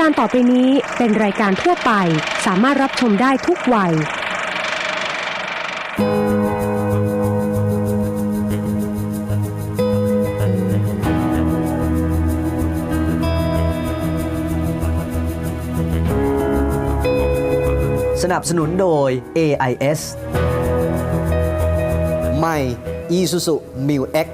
การต่อไปนี้เป็นรายการทั่วไป สามารถรับชมได้ทุกวัย สนับสนุนโดย AIS ใหม่ Isuzu Mu X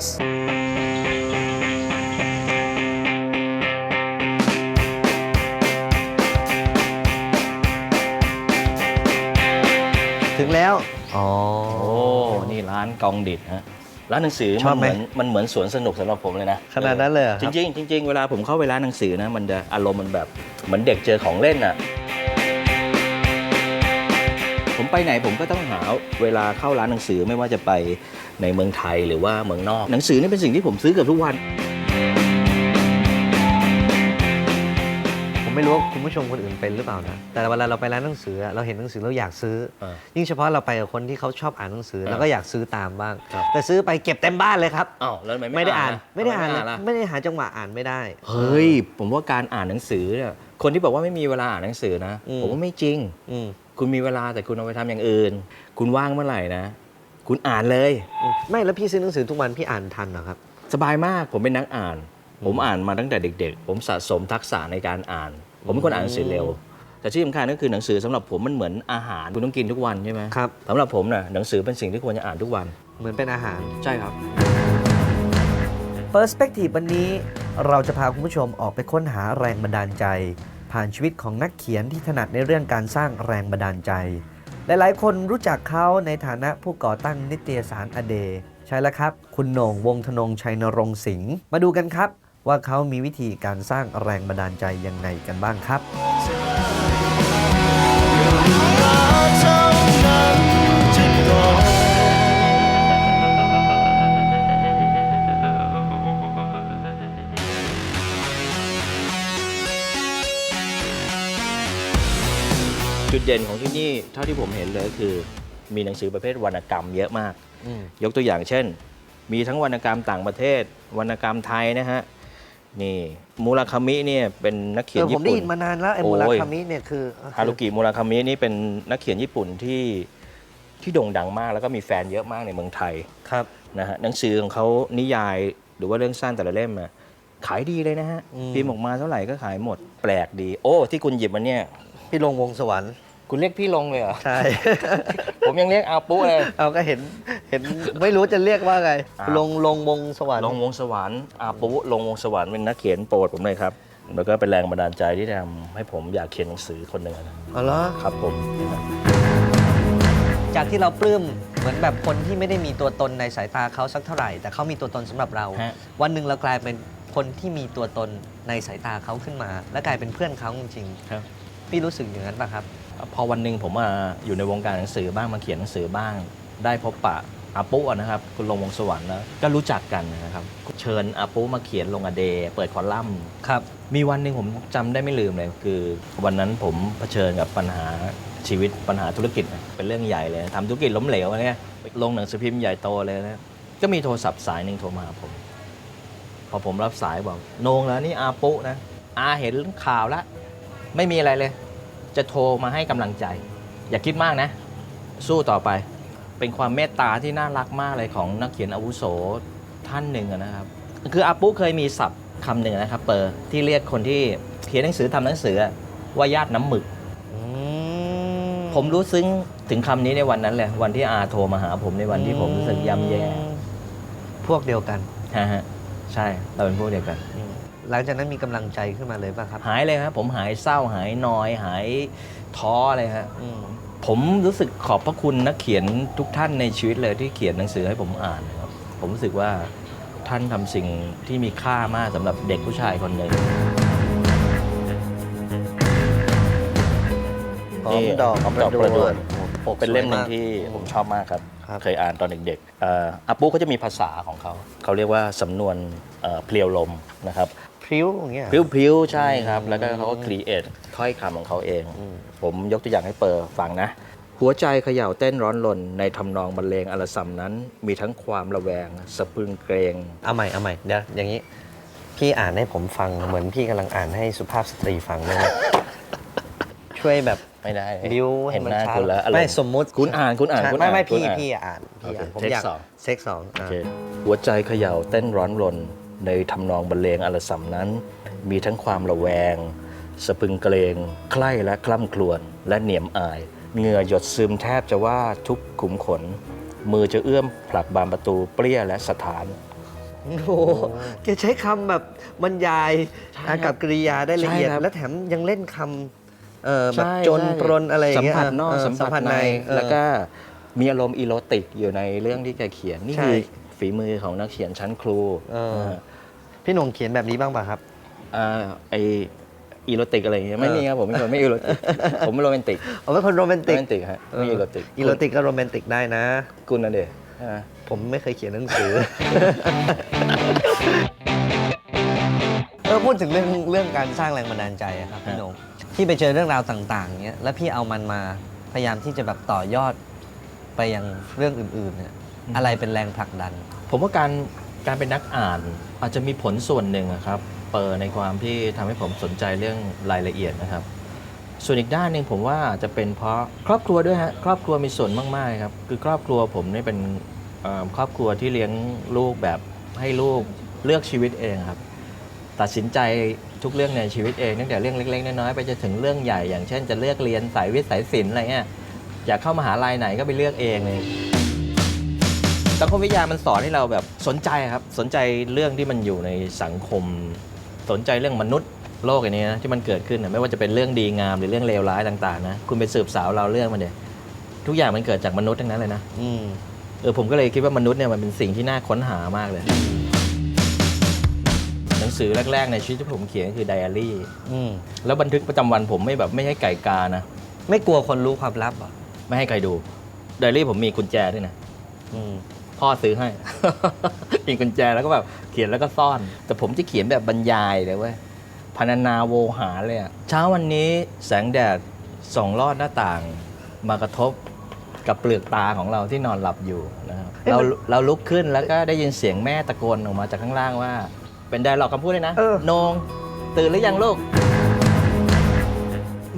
นี่ร้านกองดิดฮะร้านหนังสือชอบมันไหมเหมือนมันเหมือนสวนสนุกสำหรับผมเลยนะขนาดนั้นเลยเหรอคจรับริงๆจริงๆเวลาผมเข้าไปร้านหนังสือนะมันจะอารมณ์มันแบบเหมือนเด็กเจอของเล่นอะผมไปไหนผมก็ต้องหาเวลาเข้าร้านหนังสือไม่ว่าจะไปในเมืองไทยหรือว่าเมืองนอก หนังสือนี่เป็นสิ่งที่ผมซื้อเกือบทุกวัน ผมไม่รู้ว่าคุณผู้ชมคนอื่นเป็นหรือเปล่านะ แต่เวลาเราไปร้านหนังสืออะเราเห็นหนังสือเราอยากซื้อเออยิ่งเฉพาะเราไปกับคนที่เขาชอบอ่านหนังสือเออเราก็อยากซื้อตามบ้างครับแต่ซื้อไปเก็บเต็มบ้านเลยครับอ้าวแล้วทำไมไม่ได้อ่านล่ะไม่ได้อ่านทำเลยล่ะไม่ได้หาจังหวะอ่านไม่ได้ เฮ้ย ผมว่าการอ่านหนังสือเนี่ยคนที่บอกว่าไม่มีเวลาอ่านหนังสือนะอืมผมว่าไม่จริงอืมคุณมีเวลาแต่คุณเอาไปทำอย่างอื่น คุณว่างเมื่อไหร่นะ คุณอ่านเลยอืมไม่แล้วพี่ซื้อหนังสือทุกวันพี่อ่านทันเหรอครับ สบายมากผมเป็นนักอ่าน ผมอ่านมาตั้งแต่เด็ก ๆ ผมสะสมทักษะในการอ่าน ผมเป็นคนอ่านหนังสือเร็ว แต่ที่สำคัญก็คือหนังสือสำหรับผมมันเหมือนอาหารคุณต้องกินทุกวันใช่ไหมครับสำหรับผมน่ะหนังสือเป็นสิ่งที่ควรจะอ่านทุกวัน เหมือนเป็นอาหารใช่ครับ Perspective วันนี้เราจะพาคุณผู้ชมออกไปค้นหาแรงบันดาลใจ ผ่านชีวิตของนักเขียนที่ถนัดในเรื่องการสร้างแรงบันดาลใจ หลายๆ คนรู้จักเขาในฐานะผู้ก่อตั้งนิตยสารอเดย์ใช่แล้วครับ คุณโหน่งวงธนงชัยนรงค์สิงห์มาดูกันครับ ว่าเขามีวิธีการสร้างแรงบันดาลใจยังไงกันบ้างครับจุดเด่นของที่นี่เท่าที่ผมเห็นเลยคือ มีหนังสือประเภทวรรณกรรมเยอะมาก ยกตัวอย่างเช่น มีทั้งวรรณกรรมต่างประเทศ วรรณกรรมไทยนะฮะ นี่มูราคามิเนี่ยเป็นนักเขียนเออผญี่มได้ปุ่น ยินมานานแล้วไอ้โอ้มูย ราคามิเนี่ยคือฮารุกิมูราคามินี่เป็นนักเขียนญี่ปุ่นที่ที่โด่งดังมาก แล้วก็มีแฟนเยอะมากในเมืองไทยครับนะฮะหนังสือของเขานิยายหรือว่าเรื่องสั้นแต่ละเล่มอะขายดีเลยนะฮะอืมพิมพ์ออกมาเท่าไหร่ก็ขายหมดแปลกดี โอ้ ที่คุณหยิบมันเนี่ยพี่ลงวงสวรรค์ คุณเรียกพี่ลงเลยเหรอ ใช่ ผมยังเรียกอาปุ๊เลย เอาก็เห็นเห็นไม่รู้จะเรียกว่าไง อ่า ลงลงวงสวรรค์ลงวงสวรรค์อาปุ๊ลงวงสวรรค์เป็นนักเขียนโปรดผมเลยครับ แล้วก็เป็นแรงบันดาลใจที่ทำให้ผมอยากเขียนหนังสือคนหนึ่งนะอ๋อเหรอ ครับผม จากที่เราปลื้มเหมือนแบบคนที่ไม่ได้มีตัวตนในสายตาเขาสักเท่าไหร่ แต่เขามีตัวตนสำหรับเรา ฮะ วันหนึ่งเรากลายเป็นคนที่มีตัวตนในสายตาเขาขึ้นมา และกลายเป็นเพื่อนเขาจริงครับๆพี่รู้สึกอย่างนั้นป่ะครับ พอวันหนึ่งผมมาอยู่ในวงการหนังสือบ้างมาเขียนหนังสือบ้าง ได้พบปะอาปุ๊นะครับคุณลงวงสวรรค์แล้วก็รู้จักกันนะครับเชิญอาปุ๊มาเขียนลงอเดเปิดคอลัมน์ครับมีวันหนึ่งผมจำได้ไม่ลืมเลย คือ วันนั้นผมเผชิญกับปัญหาชีวิตปัญหาธุรกิจเป็นเรื่องใหญ่เลยทำธุรกิจล้มเหลวอะไรเงี้ยลงหนังสือพิมพ์ใหญ่โตเลยนะก็มีโทรศัพท์สายหนึ่งโทรมาหาผม พอผมรับสายบอกโนงแล้วนี่อาปุ๊นะอาเห็นข่าวแล้วไม่มีอะไรเลย จะโทรมาให้กำลังใจ อย่าคิดมากนะ สู้ต่อไป เป็นความเมตตาที่น่ารักมากเลยของนักเขียนอาวุโสท่านหนึ่งอะนะครับ คืออาปุ๊เคยมีศัพท์คำหนึ่งนะครับ เปอร์ที่เรียกคนที่เขียนหนังสือทำหนังสืออะว่าญาติน้ำหมึก ผมรู้ซึ้งถึงคำนี้ในวันนั้นเลยวันที่อาโทรมาหาผมในวันที่ผมรู้สึกย่ำแย่ พวกเดียวกันฮะฮะใช่เราเป็นพวกเดียวกัน อืม หลังจากนั้นมีกำลังใจขึ้นมาเลยป่ะครับ หายเลยครับผมหายเศร้าหายนอย หายท้อเลยฮะอืมผมรู้สึกขอบพระคุณนักเขียนทุกท่านในชีวิตเลยที่เขียนหนังสือให้ผมอ่านนะครับ ผมรู้สึกว่าท่านทำสิ่งที่มีค่ามากสำหรับเด็กผู้ชายคนหนึ่ง หอมดอกหอมดอกประดวน โอ้โหปกเป็นเล่มหนึ่งสวยากที่ผมชอบมากครับ ครับ เคยอ่านตอนเด็กๆเอ่ออาปุ๊เขาจะมีภาษาของเขา เขาเรียกว่าสำนวนเอ่อเพลียวลมนะครับพ ริ้วอย่างเงี้ย พริ้วๆใช่ครับ แล้วก็เขาก็ครีเอทถ้อยคำของเขาเองอืมผมยกตัวอย่างให้เปิดฟังนะ หัวใจเขย่าเต้นร้อนรนในทำนองบรรเลงอลสัมนั้น มีทั้งความระแวง สะพรึงเกรง เอาใหม่เอาใหม่เดี๋ยวอย่างนี้ พี่อ่านให้ผมฟังเหมือนพี่กำลังอ่านให้สุภาพสตรีฟังได้ไหมช่วยแบบไม่ได้บิวให้เห็นมันหน้าช้าคุณแล้วอารณ์ไม่สมมุติ คุณอ่านคุณอ่านใช่คุณไม่อ่านไม่คุณพี่อ่าน พี่อ่านพี่อ่านโอเคผมเทคอยากสอง เซ็กสองโออ่าเคหัวใจเขย่าเต้นร้อนรน ในทำนองบรรเลงอลสัมนั้น มีทั้งความระแวง สะพึงเกรงใคร่และคล่ำครวญและเหนียมอายเหงื่อหยดซึมแทบจะว่าทุกขุมขน มือจะเอื้อมผลักบานประตูเปรี้ยและสถานโอ้โหแกใช้คำแบบบรรยายใช่อากับกริยาได้ละเอียดใช่ครับและแถมยังเล่นคำเอ่อแบบใช่จนใช่ปรนอะไรอย่างสัมเงี้ยผัสนอกเสัมผัสในเออแล้วก็มีอารมณ์อีโรติกอยู่ในเรื่องที่แกเขียนนี่ใช่คือฝีมือของนักเขียนชั้นครูเออา พี่หนงเขียนแบบนี้บ้างป่ะครับ อ่าไออีโรติกอะไรอย่างเงี้ยไม่เออมีครับผมเป็นคนไม่อีโรติก ผมไม่โรแมนติกเอาเป็นคนโรแมนโรติกแมนติกฮะไม่อีโรติกอีโรติกก็โรแมนติกได้นะ คุณนะเดชใช่ไหมผมไม่เคยเขียนหนังสือ เออพูดถึงเรื่องเรื่องการสร้างแรงบันดาลใจอะครับพี่หนงที่ไปเจอเรื่องราวต่างๆเนี้ยแล้วพี่เอามันมาพยายามที่จะแบบต่อยอดไปยังเรื่องอื่นๆเนี่ยอะไรเป็นแรงผลักดัน ผมว่าการการเป็นนักอ่าน อาจจะมีผลส่วนหนึ่งอะครับ เปิดในความที่ทำให้ผมสนใจเรื่องรายละเอียดนะครับ ส่วนอีกด้านหนึ่งผมว่าอาจจะเป็นเพราะครอบครัวด้วยฮะครอบครัวมีส่วนมากๆครับคือครอบครัวผมนี่เป็นเอ่อครอบครัวที่เลี้ยงลูกแบบให้ลูกเลือกชีวิตเองครับ ตัดสินใจทุกเรื่องในชีวิตเองตั้งแต่เรื่องเล็กๆน้อยๆไปจนถึงเรื่องใหญ่อย่างเช่นจะเลือกเรียนสายวิทย์สายศิลป์อะไรเงี้ยอยากเข้ามหาลัยไหนก็ไปเลือกเองเลย สังคมวิทยามันสอนให้เราแบบสนใจครับสนใจเรื่องที่มันอยู่ในสังคม สนใจเรื่องมนุษย์โลกอันนี้นะที่มันเกิดขึ้นนะไม่ว่าจะเป็นเรื่องดีงามหรือเรื่องเลวร้ายต่างๆนะคุณไปสืบสาวเราเรื่องมันเดียทุกอย่างมันเกิดจากมนุษย์ทั้งนั้นเลยนะอืมเออผมก็เลยคิดว่ามนุษย์เนี่ยมันเป็นสิ่งที่น่าค้นหามากเลย หนังสือแรกๆในชีวิตที่ผมเขียนก็คือไดอารี่อืมแล้วบันทึกประจำวันผมไม่แบบไม่ให้ไก่กานะไม่กลัวคนรู้ความลับเหรอะไม่ให้ใครดูไดอารี่ผมมีกุญแจด้วยนะอืม พ่อซื้อให้ มีกุญแจแล้วก็แบบเขียนแล้วก็ซ่อน แต่ผมจะเขียนแบบบรรยายเลยเว้ยพรรณนาโวหารเลยอะเช้าวันนี้แสงแดดส่องลอดหน้าต่างมากระทบกับเปลือกตาของเราที่นอนหลับอยู่นะครับเอ๊ะเรามันเราลุกขึ้นแล้วก็ได้ยินเสียงแม่ตะโกนออกมาจากข้างล่างว่า เป็นไดร์ล็อกคำพูดเลยนะเออ โหนงตื่นหรือยังลูก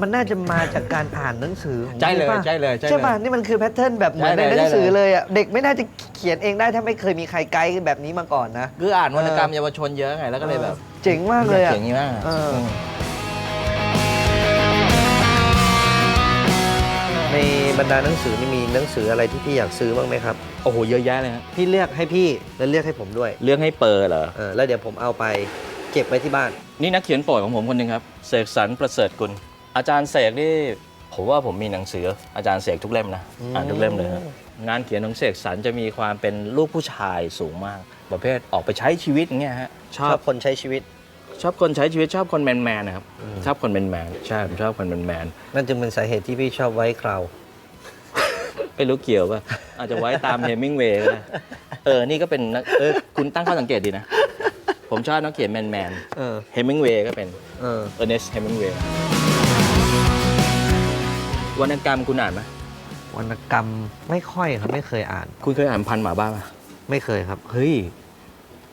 มันน่าจะมาจากการอ่านหนังสือของใช่เลยป่ะใช่เลยใช่เลยใช่ป่ะนี่มันคือแพทเทิร์นแบบเหมือนใช่ในเลยหนังสือใช่เลยเลยอะเด็กไม่น่าจะเขียนเองได้ถ้าไม่เคยมีใครไกด์แบบนี้มาก่อนนะคืออ่านวรรณกรรมเยาวชนเยอะไงแล้วก็เลยแบบเจ๋งมากเลยอยากอะ เขียนอย่างนี้มากเอออื มในบรรดาหนังสือนี่มีหนังสืออะไรที่พี่อยากซื้อบ้างไหมครับ โอ้โหเยอะแยะเลยฮะพี่เลือกให้พี่แล้วเลือกให้ผมด้วยเรื่องให้เปิดเหรอ เออแล้วเดี๋ยวผมเอาไปเก็บไว้ที่บ้าน นี่นักเขียนโปรดของผมคนหนึ่งครับ เสกสรรประเสริฐกุล อาจารย์เสกนี่ผมว่าผมมีหนังสืออาจารย์เสกทุกเล่มนะอืมอ่านทุกเล่มเลยฮะงานเขียนของเสกสรรจะมีความเป็นลูกผู้ชายสูงมาก ประเภทออกไปใช้ชีวิตอย่างเงี้ยฮะชชออบบคนใช้ชีวิต ชอบคนใช้ชีวิตชอบคนแมนแมนๆนะครับอืมชอบคนแมนแมนๆใช่ผมชอบคนแมนแมนนั่นจึงเป็นสาเหตุที่พี่ชอบไว้คราวๆไม่รู้เกี่ยวป่ะอาจจะไว้ตามเฮมิงเวย์ก็ได้เออ นี่ก็เป็นนักเออคุณตั้งข้อสังเกตดีนะ ผมชอบนักเขียนแมนแมนเออเฮมิงเวย์ก็เป็นเออเออร์เนสต์เฮมิงเวย์ วรรณกรรมคุณอ่านไหมวรรณกรรมไม่ค่อยครับ ไม่เคยอ่าน คุณเคยอ่านพันหมาบ้าไหมไม่เคยครับ เฮ้ย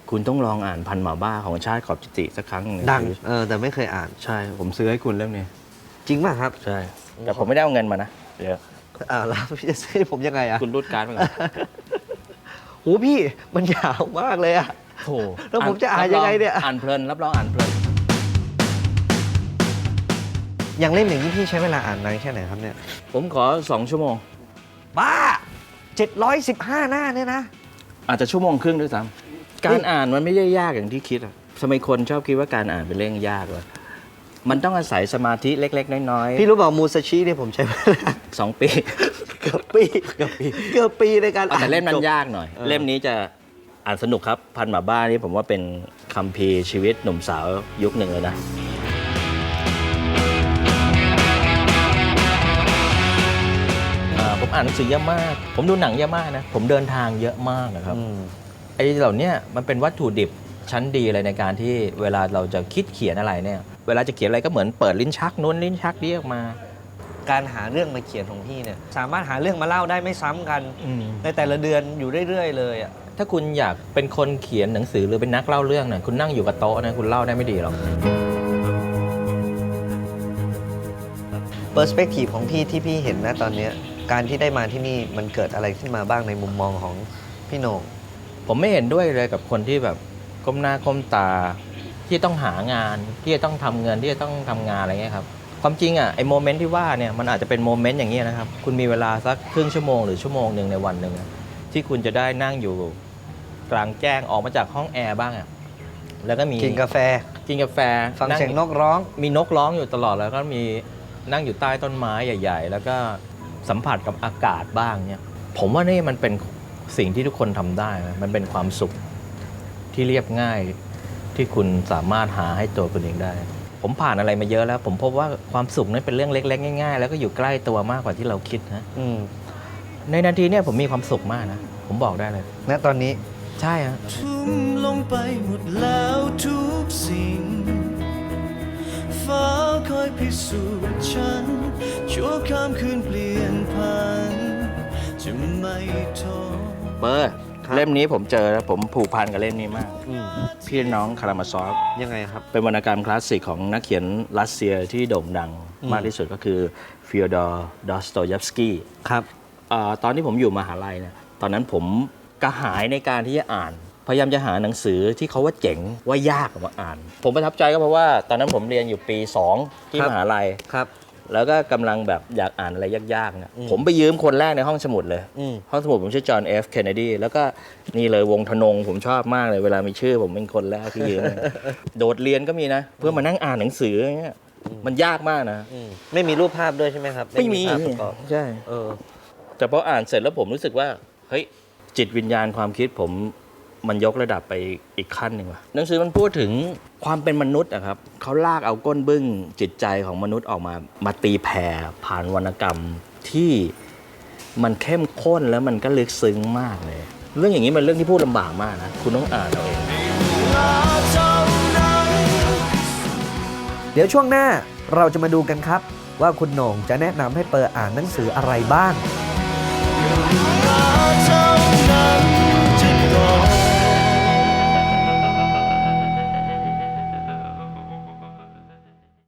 คุณต้องลองอ่านพันหมาบ้าของชาติขอบจิติสักครั้งหนึ่ในดังชีวิตเออแต่ไม่เคยอ่าน ใช่ ผมซื้อให้คุณเล่มนี้จริงป่ะครับ ใช่ แต่ผมไม่ได้เอาเงินมานะเดี๋ยวอ่าแล้วพี่จะซื้อให้ผมยังไงอะคุณรูดการ์ดมาก่อนโหพี่มันยาวมากเลยอะโธ่แล้วผมจะอ่านยังไงเนี่ยอ่านเพลินรับรองอ่านเพลิน อย่างเล่มอย่างนี้พี่ใช้เวลาอ่านนานแค่ไหนครับเนี่ย ผมขอสองชั่วโมง บ้า 715 หน้าเนี่ยนะ อาจจะชั่วโมงครึ่งด้วยซ้ำการอ่านมันไม่ได้ยากอย่างที่คิดอะทำไมคนชอบคิดว่าการอ่านเป็นเรื่องยากวะมันต้องอาศัยสมาธิเล็ก ๆ น้อยพี่รู้เปล่ามูซาชิเนี่ยผมใช้เวลา ๆสองปี เกือบปีเกือบปีเกือบปีในการเอาอ่านแต่เล่มนั้จนบ ยากหน่อย เออ เล่มนี้จะอ่านสนุกครับ พันหมาบ้านี่ผมว่าเป็นคัมภีร์ชีวิตหนุ่มสาวยุคหนึ่งเลยนะ ผมอ่านหนังสือเยอะมาก ผมดูหนังเยอะมากนะ ผมเดินทางเยอะมากนะครับอืมไอ้เหล่าเนี้ยมันเป็นวัตถุดิบชั้นดีเลยในการที่เวลาเราจะคิดเขียนอะไรเนี่ย เวลาจะเขียนอะไรก็เหมือนเปิดลิ้นชักนู้นลิ้นชักนี้ออกมา การหาเรื่องมาเขียนของพี่เนี่ยสามารถหาเรื่องมาเล่าได้ไม่ซ้ำกัน ในแต่ละเดือนอยู่เรื่อยๆเลยอะแทถ้าคุณอยากเป็นคนเขียนหนังสือหรือเป็นนักเล่าเรื่องเนี่ยคุณนั่งอยู่กับโต๊ะนะคุณเล่าได้ไม่ดีหรอก เปอร์สเปกทีฟของพี่ที่พี่เห็นนะตอนเนี้ย การที่ได้มาที่นี่มันเกิดอะไรขึ้นมาบ้างในมุมมองของพี่โหน่ง ผมไม่เห็นด้วยเลยกับคนที่แบบก้มหน้าก้มตา ที่ต้องหางานที่จะต้องทำเงินที่จะต้องทำงานอะไรเงี้ยครับความจริงอะไอ้โมเมนต์ที่ว่าเนี่ยมันอาจจะเป็นโมเมนต์อย่างเงี้ยนะครับคุณมีเวลาสักครึ่งชั่วโมงหรือชั่วโมงหนึ่งในวันหนึ่งอะที่คุณจะได้นั่งอยู่กลางแจ้งออกมาจากห้องแอร์บ้างอะแล้วก็มีกินกาแฟ กินกาแฟฟังนั่เสียงนกร้อง มีนกร้องอยู่ตลอดแล้วก็มีนั่งอยู่ใต้ต้นไม้ใหญ่ ๆ แล้วก็ สัมผัสกับอากาศบ้างเนี่ยผมว่านี่มันเป็นสิ่งที่ทุกคนทำได้นะมันเป็นความสุขที่เรียบง่ายที่คุณสามารถหาให้ตัวคุณเองได้ ผมผ่านอะไรมาเยอะแล้ว ผมพบว่าความสุขนั้นเป็นเรื่องเล็ก ๆ ง่าย ๆ แล้วก็อยู่ใกล้ตัวมากกว่าที่เราคิดนะอืมในนาทีเนี่ยผมมีความสุขมากนะ ผมบอกได้เลย ณตอนนี้ใช่ฮะทุ่มลงไปหมดแล้วทุกสิ่ง ฟ้าคอยพิสูจน์ฉันชั่วข้ามคืนเปลี่ยน ผ่านจะไม่ท้อเปอร์ครับเล่มนี้ผมเจอแล้วผมผูกพันกับเล่มนี้มาก อืมพี่น้องคารามาซอฟ ยังไงครับ เป็นวรรณกรรมคลาสสิกของนักเขียนรัสเซียที่โด่งดังอืมมากที่สุดก็คือฟิโอดอร์ดอสโตเยฟสกี้ครับ ตอนที่ผมอยู่มหาลัยเนี่ยตอนนั้นผมกระหายในการที่จะอ่าน พยายามจะหาหนังสือที่เขาว่าเจ๋งว่ายากมาอ่าน ผมประทับใจก็เพราะว่า ตอนนั้นผมเรียนอยู่ปี 2 ที่ครับ มหาลัย ครับ แล้วก็กำลังแบบอยากอ่านอะไรยากๆเนี่ยอืมผมไปยืมคนแรกในห้องสมุดเลย อืม ห้องสมุดผมชื่อจอห์นเอฟเคนเนดีแล้วก็นี่เลยวงธนงผมชอบมากเลยเวลามีชื่อผมเป็นคนแรกที่ยืม โดดเรียนก็มีนะ เพื่อมานั่งอ่านหนังสืออย่างเงี้ยมันยากมากนะ อืมไม่มีรูปภาพด้วยใช่ไหมครับไม่มีภาพประกอบใช่ เออ แต่พออ่านเสร็จแล้วผมรู้สึกว่า เฮ้ย จิตวิญญาณความคิดผม มันยกระดับไปอีกขั้นหนึ่งว่ะหนังสือมันพูดถึงความเป็นมนุษย์อะครับเขาลากเอาก้นบึ้งจิตใจของมนุษย์ออกมา มาตีแผ่ผ่านวรรณกรรมที่มันเข้มข้นแล้วมันก็ลึกซึ้งมากเลย เรื่องอย่างนี้มันเรื่องที่พูดลำบากมากนะคุณต้องอ่านเอาเอง เดี๋ยวช่วงหน้าเราจะมาดูกันครับ ว่าคุณโหน่งจะแนะนำให้เปิดอ่านหนังสืออะไรบ้าง